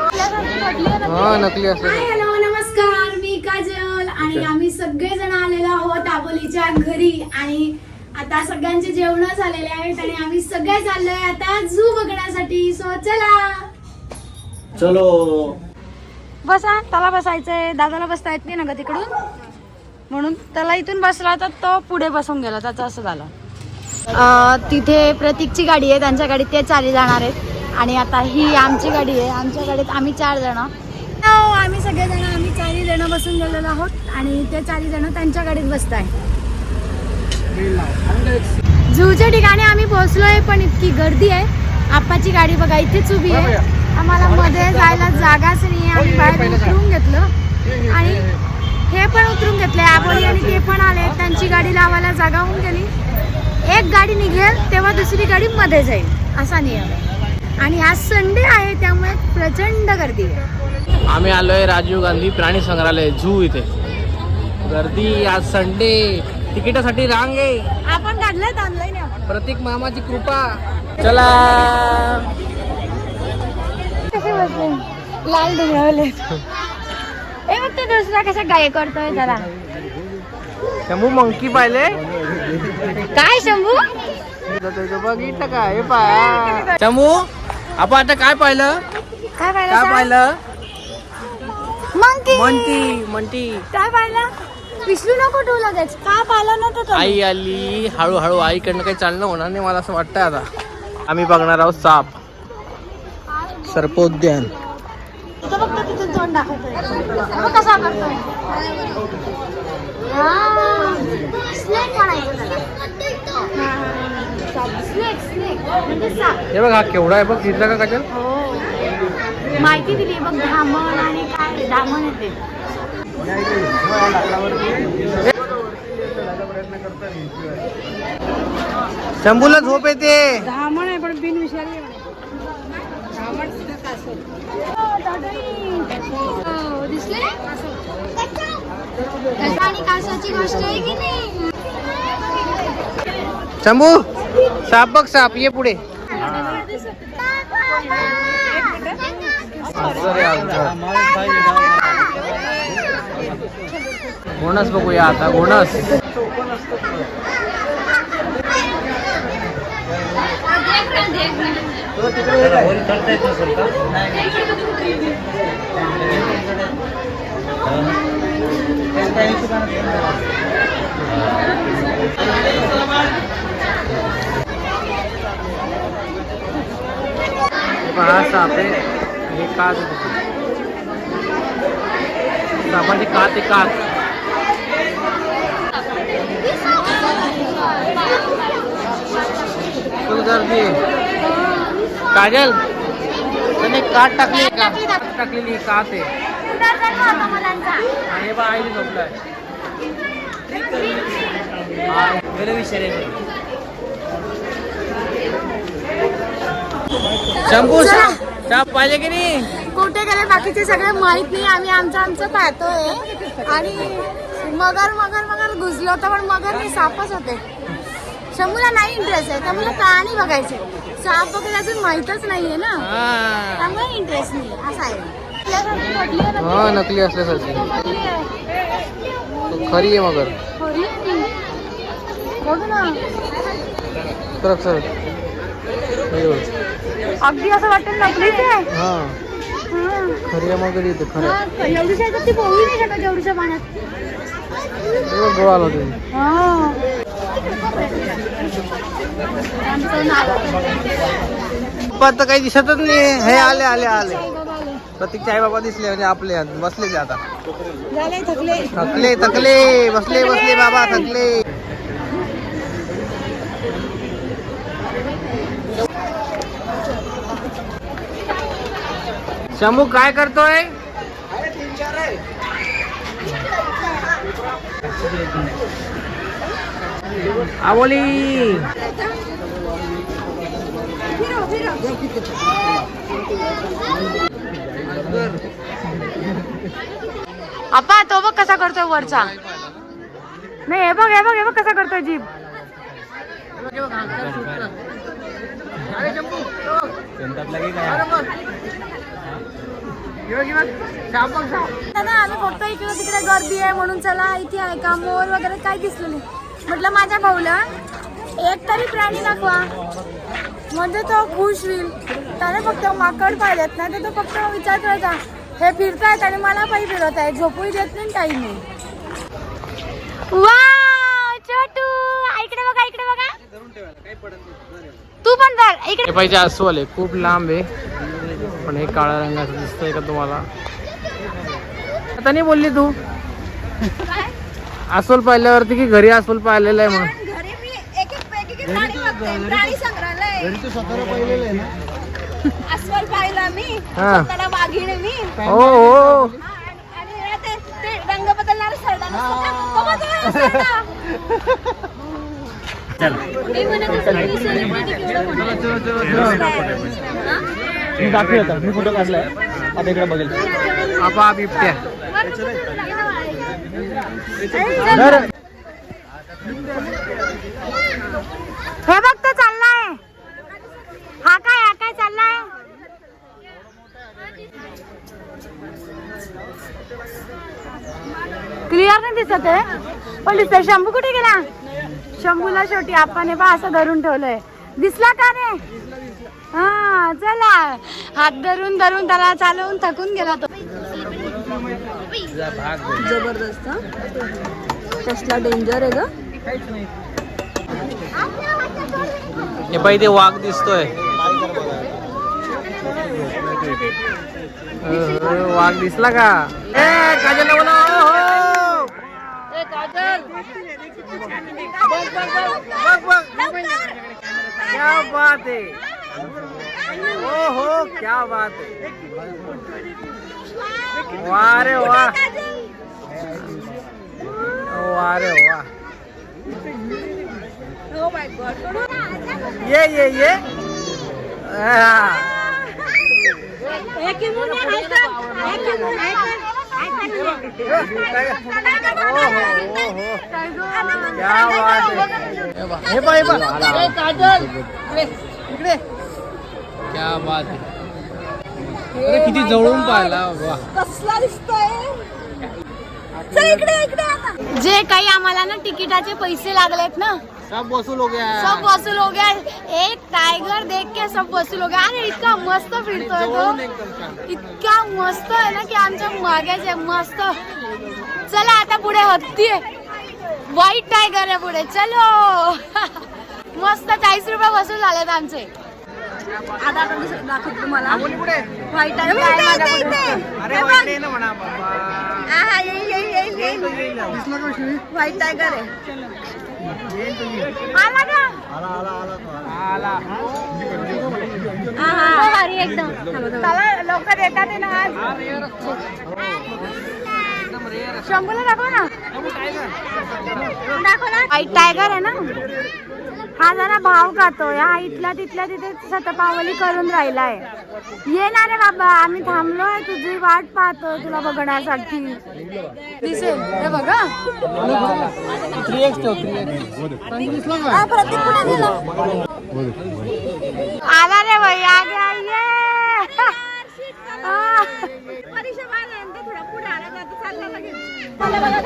हा नकली हॅलो नमस्कार. मी काजल आणि आम्ही सगळेजण आलेलो आहोत आबोलीच्या घरी. आणि आता सगळ्यांचे जेवण झालेले आहेत आणि आम्ही सगळे चाललोय आता झू बघण्यासाठी. सो चला. चलो. बसा त्याला बसायचंय. दादाला बसता येत नाही ना ग तिकडून? म्हणून त्याला इथून बसला तर तो पुढे बसून गेला त्याचं असं झालं. अं, तिथे प्रतीकची गाडी आहे त्यांच्या गाडीत ते चाली जाणार आहेत. आणि आता ही आमची गाडी आहे आमच्या गाडीत आम्ही चार जण. हो, आम्ही सगळेजण आम्ही चारी जण बसून गेलेलो आहोत आणि ते चारी जण त्यांच्या गाडीत बसत आहे झूच्या ठिकाणी आम्ही पोहोचलोय पण इतकी गर्दी आहे. आप्पाची गाडी बघा इथेच उभी आहे. आम्हाला मध्ये जायला जागाच नाही आम्ही बाहेर उतरून घेतलं. आणि हे पण उतरून घेतले. आबोली आणि ते पण आले. त्यांची गाडी लावायला जागा होऊन गेली. एक गाडी निघेल तेव्हा दुसरी गाडी मध्ये जाईल. असा नियम आणि आज संडे आहे त्यामुळे प्रचंड गर्दी आहे. आम्ही आलोय राजीव गांधी प्राणी संग्रहालय झू इथे. गर्दी आज संडे तिकिटासाठी रांग आहे. आपण काढलंय ऑनलाईन प्रतीक मामाची कृपा. चला. कसे बसले? लाल डोंगरावले दुसरा कसा गाय करतोय जरा? शंभू मंकी पाहिले? काय शंभू? बघितलं का? हे पाय शंभू आपण आता काय पाहिलं? काय काय पाहिलं? पाहिलं मंकी मंटी काय पाहिलं? विसरू नको तू लगेच. का पाहिलं नव्हतं तो? आई आली. हळूहळू आईकडनं काही चालणं होणार नाही मला असं वाटतंय आता. आम्ही बघणार आहोत साप. सर्पोद्यान. तोंड दाखवतोय? बघ कसा करतोय? म्हणायचं. म्हणजे साप. हे बघ हा केवढा आहे बघ दिसला का काजल? हो. माहिती दिली बघ धामण आणि काय धामण येते. शंभूला झोप येते. धामण आहे पण बिनविषारी आहे हो, दिसले त्याचा गोष्ट आहे की नाही? शंभू साप बघ साप ये पुढे. घोणस बघूया आता घोणस हा साप आहे हे काच आहे. सापाची कात आहे काच. फुल गर्दी काजल त्याने कात टाकली का? टाकलेली काच आहे. हे बा झोपलाय. शंभू साप पाहिजे की नाही? कुठे गेले बाकीचे सगळे माहीत नाही. आम्ही आमचं आमचं पाहतोय. आणि मगर मगर मगर घुसलो होतं पण मगर नाही सापच होते. शंभूला नाही इंटरेस्ट आहे. त्यामुळे प्राणी बघायचे. साप वगैरे अजून माहीतच नाहीये ना. हा. त्यामुळे इंटरेस्ट नाही. असं आहे. हा. नकली असल्यासारखी. खरी आहे मगर. अगदी असं वाटतं नकलीच आहे. हा. हा. खरी आहे मगर येते खरं एवढीशी आहे तर ती पोहू नाही शकत एवढीच्या पाण्यात. आला तुम्ही हा. तर काही दिसतच नाही. हे आले आले आले. साईबाबा आले. प्रतीकचे आई बाबा दिसले म्हणजे आपले. बसले आता झाले थकले थकले थकले बसले बसले बाबा थकले शंभू काय करतोय आवली आपा तो बघ कसा करतोय वरचा. नाही हे बघ हे बघ हे बघ कसा करतोय जीप ना आम्ही फक्त इकडे तिकडे गर्दी आहे म्हणून चला इथे आहे का? मोर वगैरे काय दिसलं नाही. म्हटलं माझ्या भाऊला एक तरी प्राणी दाखवा. म्हणजे तो खुश होईल. त्याने फक्त माकड पाहिलेत ना तर तो फक्त विचार करायचा हे फिरतायत आणि मला पायी फिरत आहे झोपूही देत नाही काही नाही. छोटू. इकडे बघा इकडे बघा. तू पण धर इकडे. हे पाहिजे अस्वल आहे खूप लांब आहे. पण हे काळ्या रंगाचं दिसतंय का तुम्हाला? आता नाही बोलली तू? अस्वल पाहिल्यावरती की घरी अस्वल पाहिलेलं आहे म्हणून घरी मी एक एक पैकी एक प्राणी बघते प्राणी संग्रहालय. घरी तू स्वतःला पाहिलेलं आहे ना? अस्वल पाहिला मी हा. त्याला वाघीण मी. हो हो. हा, आणि- आणि ते ते रंग बदलणार सरडा नसतो का? तो बघा, सरडा. मी म्हणत होते, मी celebrity केवढं मोठं आहे. मी दाखवी होता मी फोटो काढलाय. आता इकडे बघेल. आपा बिबट्या. धर. हे बघ तो चाललाय. हा काय हा काय चाललाय? क्लिअर नाही दिसत आहे. पण दिसतंय. शंभू कुठे गेला? शंभूला शेवटी आपण हे बा असं धरून ठेवलंय. दिसला का रे हा चला. हात धरून धरून त्याला चालवून थकून गेला तो. जबरदस्त. कसला डेंजर आहे ग? हे पाहिजे वाघ दिसतोय. वाघ दिसला का? ए काजल ना, ओ, हो. ए, काजल. क्या बात है? ओ हो क्या बात है? वाह रे वाह। वाह रे वाह। ये ये ये. क्या बात है हे पा हे पा ए, काजल इकडे इकडे क्या बात है अरे किती जवळून पाहिला कसला दिसतोय? चल इकडे इकडे आता. जे काही आम्हाला ना तिकिटाचे पैसे लागलेत ना सब वसूल हो गया। सब वसूल हो गया। एक टाइगर देख के सब वसूल हो गया। अरे इतका मस्त फिरतोय तो इतका मस्त आहे ना की आमच्या मागेच आहे मस्त। चला आता पुढे हत्ती व्हाईट टायगर आहे पुढे चलो। मस्त चाळीस रुपये वसूल झालेत आमचे। आता आपण दुसरं दाखवतो तुम्हाला. व्हाईट बाबा. व्हाईट टायगर आहे. आला का? आला. आला आला तो आला. हा भारी एकदम. चला लवकर येतात ना आज. शंभूला दाखव ना. दाखव ना. टायगर आहे ना? हा जरा भाव खातोय. हा इथल्या तिथल्या तिथे शतपावली करून राहिलाय. ये ना रे बाबा आम्ही थांबलोय तुझी वाट पाहतोय तुला बघण्यासाठी. दिसेल. हे बघा. आला रे भाई आगे आइए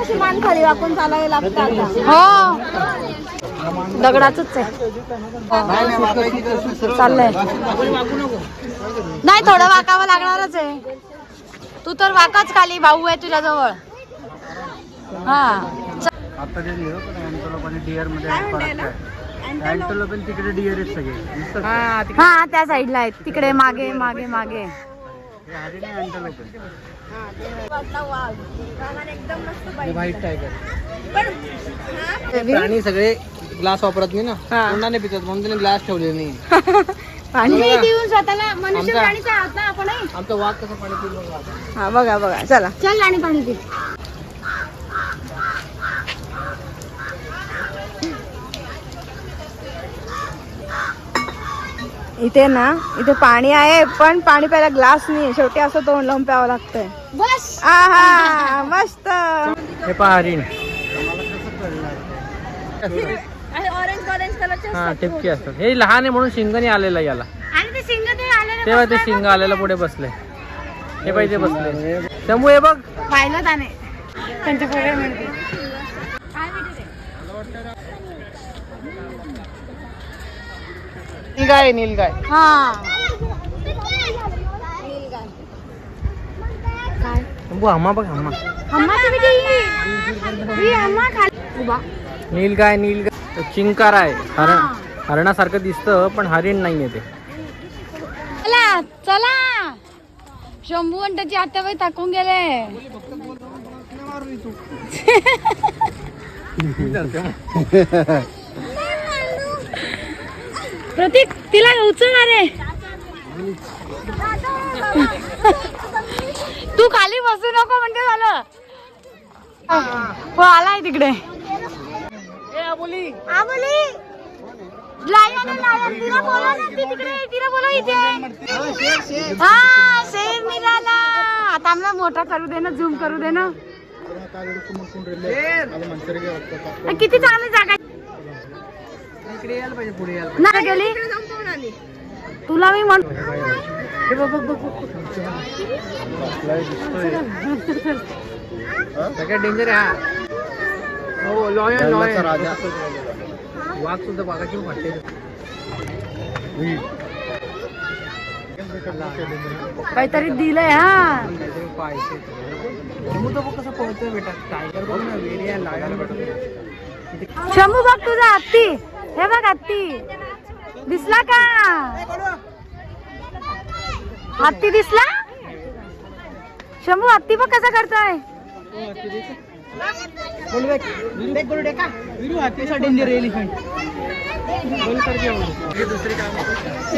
कशी मान खाली वाकून चालावे लागतात हो. दगडाच आहे. चाललंय. नाही थोडं वाकावं लागणारच आहे. तू तर वाकाच खाली भाऊ आहे तुझ्या जवळ. हा. आता जे डिअरमध्ये तिकडे डिअर आहेत सगळे? हा हा त्या साईडला आहेत. तिकडे मागे मागे मागे. हे प्राणी सगळे ग्लास वापरत नाही ना. तोंडाने पितात म्हणून त्याने ग्लास ठेवले नाही. पाणी देऊन स्वतःला मनुष्य आमचा- प्राणीचा आहात ना आपणही? आमचा वाघ कसं पाणी पिऊन बघा. हा बघा बघा. चला. चल आणि पाणी पी. इथे ना इथे पाणी आहे पण पाणी प्यायला ग्लास नाही. शेवटी असं तोंड लावून प्यावं लागतंय. बस. आहा मस्त. हे पहा हरिण हा ठिपके असतात. हे लहान आहे म्हणून शिंगणी आलेला याला. आणि ते आलेले तेव्हा ते शिंग आलेला पुढे बसले हे पाहिजे बसले शंभू हे बघ. पाहिलं त्याने. त्यांच्या पुढे? नीलगाय नीलगाय हा. काय? शंभू हम्मा बघ हम्मा. अम्मा तुम्ही ती ही अम्मा खाली उभा. नीलगाय नीलगाय. चिंकार आहे. हरण हरणासारखं दिसतं पण हरिण नाहीये ते. चला चला. शंभू आणि त्याची आत्याबाई टाकून गेले. प्रतीक तिला उचल रे तू खाली बसू नको म्हणजे झालं. हो आलाय तिकडे. आबोली लायन आहे, लायन. तिला बोलव ना, ती तिकडे आहे. तिला बोलव इथे. हा शेर निघाला. आता आम्हाला मोठा करू दे ना झूम करू दे ना. किती चांगली जागा आहे. इकडे यायला पाहिजे पुढे यायला नाही गेली. तुला मी म्हण हे बघ बघ बघ बघ. सगळ्यात डेंजर आहे हा. हो वाघ सुद्धा बागाची वाटते काहीतरी दिलंय हा. शंभू तो बघ कसं पळतोय बेटा? टायगर बघ ना वेरिया लायन बघ शंभू बघ तुझा हत्ती. हे बघ हत्ती. दिसला का? हत्ती दिसला? शंभू हत्ती बघ कसा करतोय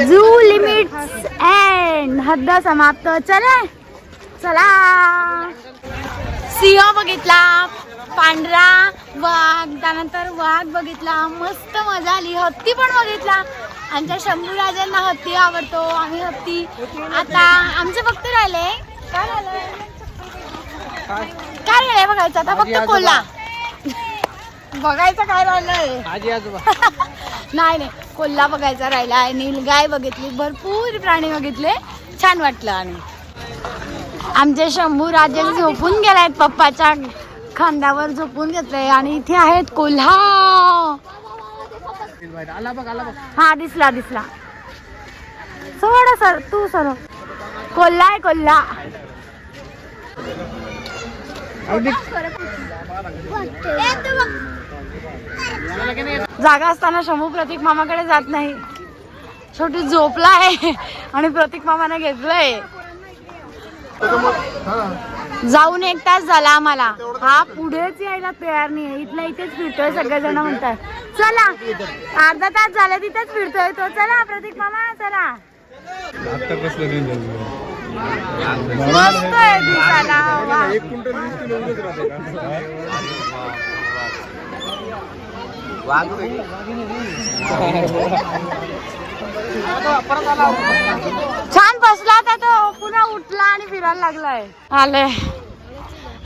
झू लिमिट एंड हद्द समाप्त. चला. चला. सिंह बघितला पांढरा वाघ त्यानंतर वाघ बघितला मस्त मजा आली. हत्ती पण बघितला. आमच्या शंभू राजांना हत्ती आवडतो. आम्ही हत्ती. आता आमचं फक्त राहिले. काय राहिलंय काय राहिलंय बघायचं? आता आजी फक्त आजोबा. कोल्हा. बघायचं काय राहिलंय? आजी आजोबा. नाही नाही. कोल्हा बघायचा राहिला आहे. नीलगाय बघितली. भरपूर प्राणी बघितले. छान वाटलं आणि. आमचे शंभू राजे झोपून गेलायत पप्पाच्या खांद्यावर झोपून घेतले आणि इथे आहेत कोल्हा. आला बघ आला बघ. हा दिसला दिसला. सोड सर. तू सर. कोल्हा आहे कोल्हा. जागा असताना शंभू प्रतीक मामाकडे जात नाही. शेवटी झोपला आहे आणि प्रतीक मामाने घेतलंय. जाऊन एक तास झाला आम्हाला. हा पुढेच यायला तयार नाही इथला इथेच फिरतोय सगळेजण म्हणतात. चला अर्धा तास झाला तिथेच फिरतोय तो. चला प्रतीक मामा चला. मस्त आहे दिसायला. वा. छान बसला होता तो. पुन्हा उठला आणि फिरायला लागलाय. आले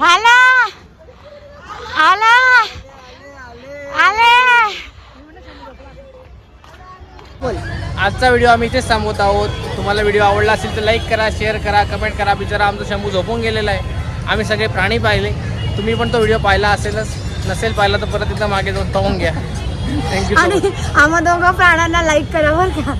आला आला आले आजचा व्हिडिओ आम्ही इथेच थांबवत आहोत. तुम्हाला व्हिडिओ आवडला असेल तर लाईक करा शेअर करा कमेंट करा. बिचारा आमचा शंभू झोपून गेलेला आहे. आम्ही सगळे प्राणी पाहिले. तुम्ही पण तो व्हिडिओ पाहिला असेलच. नसेल पाहिला तर परत एकदा मागे जाऊन पाहून घ्या. थँक्यू आणि आम्हा दोघं प्राण्यांना लाईक करा बरं का.